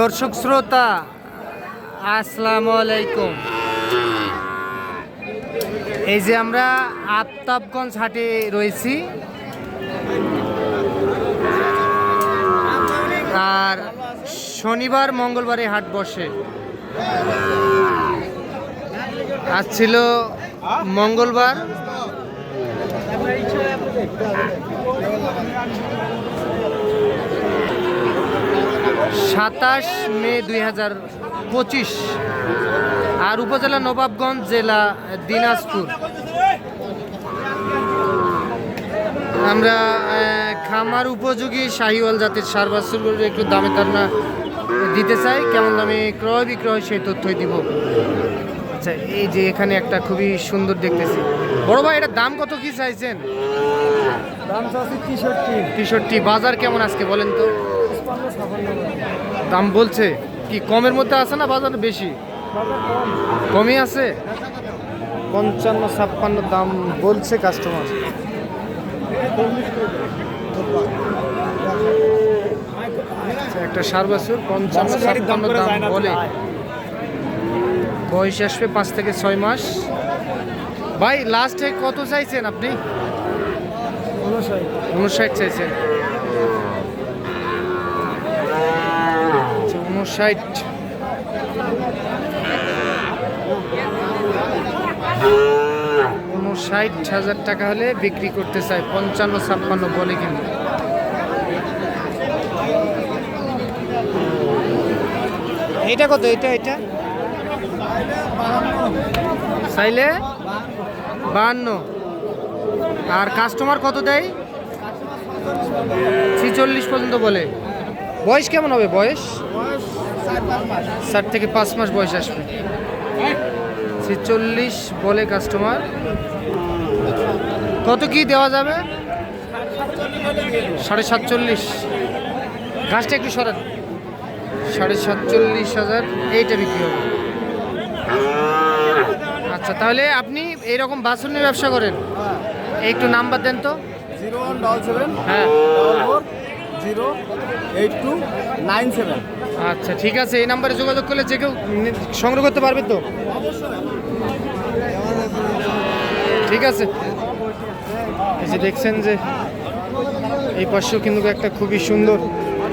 দর্শক শ্রোতা, আসসালামু আলাইকুম। এই যে আমরা আফতাবগঞ্জ হাটে রয়েছি। আর শনিবার, মঙ্গলবারে হাট বসে। আজ ছিল মঙ্গলবার। সাতাশ মে দুই হাজার পঁচিশ। আর উপজেলা নবাবগঞ্জ জেলা দিনাজপুর। আমরা খামার উপযোগী শাহিওয়াল জাতের সার বাছুরগুলোর একটু দামে ধারণা দিতে চাই। কেমন দামে ক্রয় বিক্রয় সেই তথ্যই দিব। আচ্ছা এই যে এখানে একটা খুবই সুন্দর দেখতেছি। বড় ভাই এটার দাম কত কি চাইছেন? দাম চাচ্ছি তেষট্টি। তেষট্টি। বাজার কেমন আজকে বলেন তো? দাম বলছে। কি কমের মধ্যে আছে না বাজার বেশি? কমই আছে? পঞ্চান্ন ছাপ্পান্ন দাম বলছে কাস্টমার আচ্ছা, একটা সার বাছুর পঞ্চান্ন ছাপ্পান্ন দাম বলে। বয়স আসবে পাঁচ থেকে ছয় মাস। ভাই লাস্টে কত চাইছেন আপনি? উনষাট চাইছেন। উনষাট উনষাট হাজার টাকা হলে বিক্রি করতে চাই পঞ্চান্ন, ছাপ্পান্ন বলে কিন্তু। এটা কত? এটা এটা চাইলে বাহান্ন। আর কাস্টমার কত দেয়? ছিচল্লিশ পর্যন্ত বলে। বয়স কেমন হবে? বয়স? ষাট থেকে পাঁচ মাস বয়স আসবে। ছিচল্লিশ বলে কাস্টমার কত কি দেওয়া যাবে? সাড়ে সাতচল্লিশ। ঘাসটা একটু সরান। সাড়ে সাতচল্লিশ হাজার এইটা বিক্রি হবে। আচ্ছা তাহলে আপনি এইরকম বাসন নিয়ে ব্যবসা করেন। একটু নাম্বার দেন তো। জিরো ওয়ান ডবল সেভেন হ্যাঁ। Zero eight two nine seven. আচ্ছা ঠিক আছে, এই নাম্বারে যোগাযোগ করলে যে কেউ সংগ্রহ করতে পারবে তো? ঠিক আছে। এই যে দেখছেন যে এই পাশেও কিন্তু একটা খুবই সুন্দর।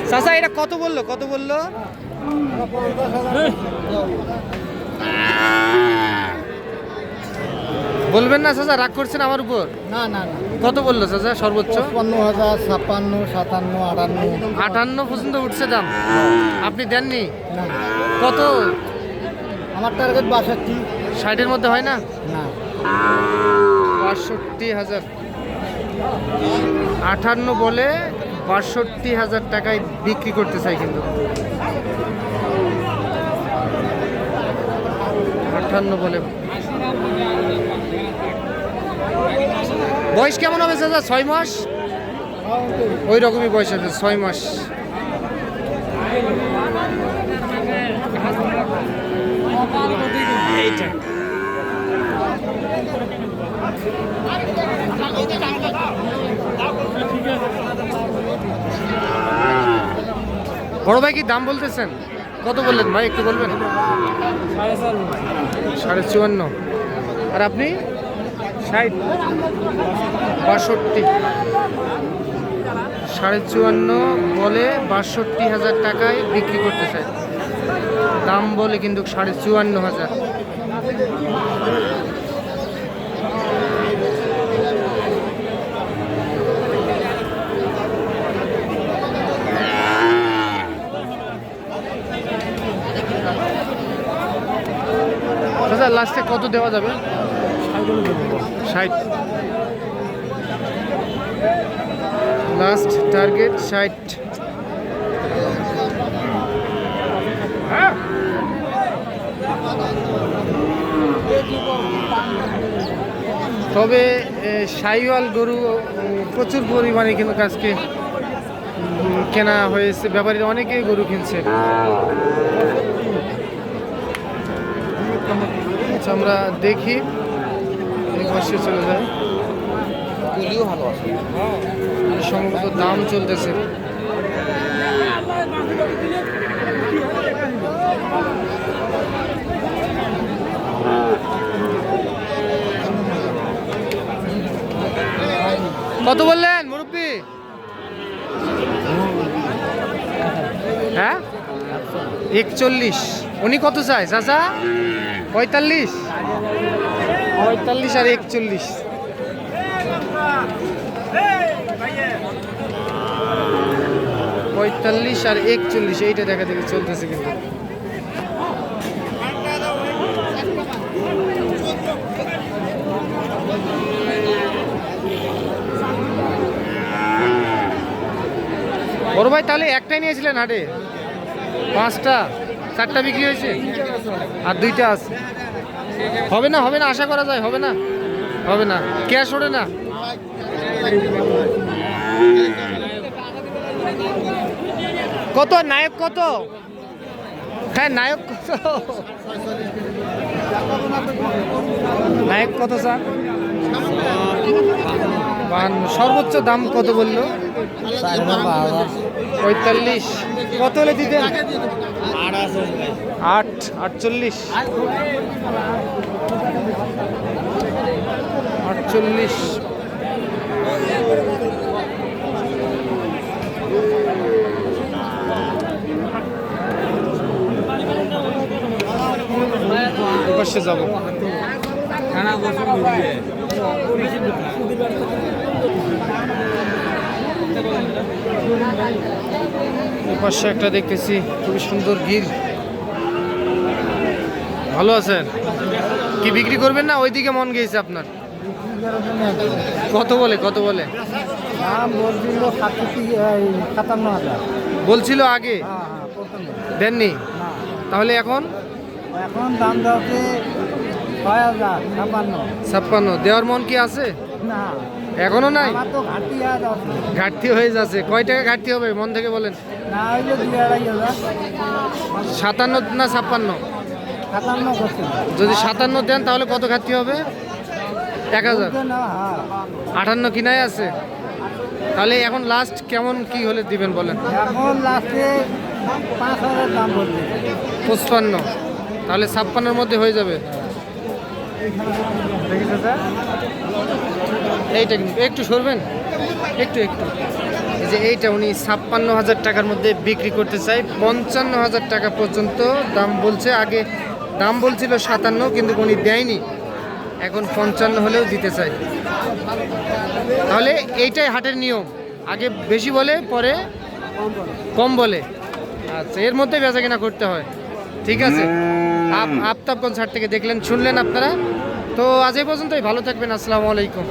চাচা, এটা কত বলল? কত বলল? বলবেন না চাচা, রাগ করছেন আমার উপর? না না না। কত বলল চাচা সর্বোচ্চ? পঞ্চান্ন হাজার ছাপ্পান্ন সাতান্ন আটান্ন। আটান্ন পর্যন্ত উঠছে দাম। আপনি দেননি? কত? আমার টার্গেট বাষট্টি। ষাটের মধ্যে হয় না? না। বাষট্টি হাজার। আটান্ন বলে বাষট্টি হাজার টাকায় বিক্রি করতে চাই কিন্তু। আটান্ন বলে। বয়স কেমন হবে চাচা? ছয় মাস? ওই রকমই বয়স আছে, ছয় মাস। বড় ভাই কি দাম বলতেছেন? কত বললেন ভাই, একটু বলবেন? সাড়ে চুয়ান্ন। আর আপনি? ষাট, বাষট্টি। সাড়ে চুয়ান্ন বলে বাষট্টি হাজার টাকায় বিক্রি করতে চাই। দাম বলে কিন্তু সাড়ে চুয়ান্ন হাজার। লাস্টে কত দেওয়া যাবে? ষাট। লাস্ট টার্গেট ষাট। তবে সাইওয়াল গরু প্রচুর পরিমাণে কিন্তু উম, কেনা হয়েছে। ব্যাপারীরা অনেকেই গরু কিনছে। আচ্ছা আমরা দেখি। পাশে চলে যায়। পুলিও ভালো সম্ভবত দাম চলতেছে। কত বললেন মুরব্বী? হ্যাঁ? একচল্লিশ। উনি কত চায় চাচা? পঁয়তাল্লিশ? পঁয়তাল্লিশ আর একচল্লিশ। পঁয়তাল্লিশ আর একচল্লিশ, এইটা দেখা দেখি চলতেছে কিন্তু। বড় ভাই, তাহলে একটাই নিয়েছিলেন হাটে? পাঁচটা, চারটা বিক্রি হয়েছে? আর দুইটা আছে। হবে না হবে না, আশা করা যায়, হবে না হবে না। ক্যাশ ওঠে না। কত, নায়ক কত? হ্যাঁ নায়ক কত? নায়ক কত, স্যার? সর্বোচ্চ দাম কত বলল? পঁয়তাল্লিশ। কত হলে দিতেন? আট আটচল্লিশ। আটচল্লিশ। যাব। একটা দেখতেছি খুবই সুন্দর গির। ভালো আছেন? কি বিক্রি করবেন না? ওইদিকে মন গেছে আপনার। কত বলে কত বলে? বলছিল আগে? হ্যাঁ হ্যাঁ দেননি? তাহলে এখন? এখন দাম ছাপ্পান্ন। দেওয়ার মন কি আছে? এখনও নাই? ঘাটতি হয়ে যাচ্ছে। কয় টাকা ঘাটতি হবে? মন থেকে বলেন। সাতান্ন না ছাপ্পান্ন? যদি সাতান্ন দেন তাহলে কত ঘাটতি হবে? এক হাজার। হ্যাঁ। আটান্ন কিনাই আছে। তাহলে এখন লাস্ট কেমন কি হলে দিবেন বলেন? এখন লাস্টে পাঁচ হাজার দাম বলছে। পঁচপান্ন। তাহলে ছাপ্পান্নর মধ্যে হয়ে যাবে। এইটা কিন্তু একটু সরবেন? একটু একটু। এই যে এইটা উনি ছাপ্পান্ন হাজার টাকার মধ্যে বিক্রি করতে চাই। পঞ্চান্ন হাজার টাকা পর্যন্ত দাম বলছে। আগে দাম বলছিল সাতান্ন, কিন্তু উনি দেয়নি। এখন পঞ্চান্ন হলেও দিতে চাই। তাহলে এইটাই হাটের নিয়ম। আগে বেশি বলে, পরে কম বলে। আচ্ছা এর মধ্যে বেচা কেনা করতে হয়। ঠিক আছে। আফতাবগঞ্জ হাট থেকে দেখলেন, শুনলেন আপনারা। তো আজ এই পর্যন্তই। ভালো থাকবেন। আসসালামু আলাইকুম।